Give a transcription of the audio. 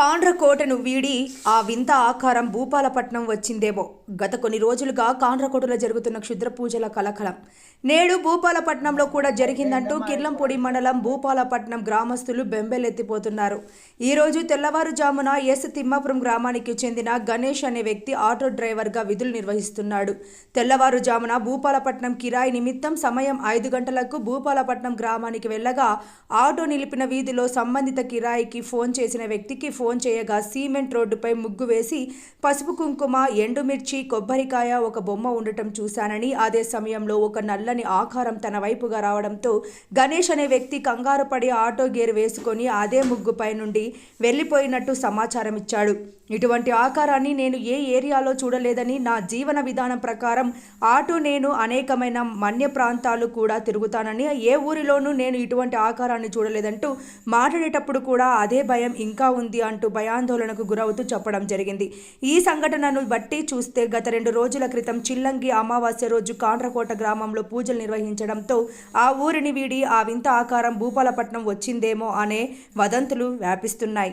కాండ్రకోటను వీడి ఆ వింత ఆకారం భూపాలపట్నం వచ్చిందేమో. గత కొన్ని రోజులుగా కాండ్రకోటలో జరుగుతున్న క్షుద్ర పూజల కలకలం. నేడు భూపాలపట్నంలో కూడా జరిగిందంటూ కిర్లంపొడి మండలం భూపాలపట్నం గ్రామస్తులు బెంబెలెత్తిపోతున్నారు. ఈ రోజు తెల్లవారుజామున ఎస్ తిమ్మాపురం గ్రామానికి చెందిన గణేష్ అనే వ్యక్తి ఆటో డ్రైవర్గా విధులు నిర్వహిస్తున్నాడు. తెల్లవారుజామున భూపాలపట్నం కిరాయి నిమిత్తం సమయం ఐదు గంటలకు భూపాలపట్నం గ్రామానికి వెళ్ళగా ఆటో నిలిపిన వీధిలో సంబంధిత కిరాయికి ఫోన్ చేసిన వ్యక్తికి ఫోన్ ఫోన్ చేయగా సిమెంట్ రోడ్డుపై ముగ్గు వేసి పసుపు కుంకుమ ఎండుమిర్చి కొబ్బరికాయ ఒక బొమ్మ ఉండటం చూశానని అదే సమయంలో ఒక నల్లని ఆకారం తన వైపుగా రావడంతో గణేష్ అనే వ్యక్తి కంగారు పడి ఆటో గేర్ వేసుకొని అదే ముగ్గుపై నుండి వెళ్ళిపోయినట్టు సమాచారం ఇచ్చాడు ఇటువంటి ఆకారాన్ని నేను ఏ ఏరియాలో చూడలేదని నా జీవన విధానం ప్రకారం ఆటో నేను అనేకమైన మన్య ప్రాంతాలు కూడా తిరుగుతానని ఏ ఊరిలోనూ నేను ఇటువంటి ఆకారాన్ని చూడలేదంటూ మాట్లాడేటప్పుడు కూడా అదే భయం ఇంకా ఉంది అంటూ భయాందోళనకు గురవుతూ చెప్పడం జరిగింది. ఈ సంఘటనను బట్టి చూస్తే గత రెండు రోజుల క్రితం చిల్లంగి అమావాస్య రోజు కాండ్రకోట గ్రామంలో పూజలు నిర్వహించడంతో ఆ ఊరిని వీడి ఆ వింత ఆకారం భూపాలపట్నం వచ్చిందేమో అనే వదంతులు వ్యాపిస్తున్నాయి.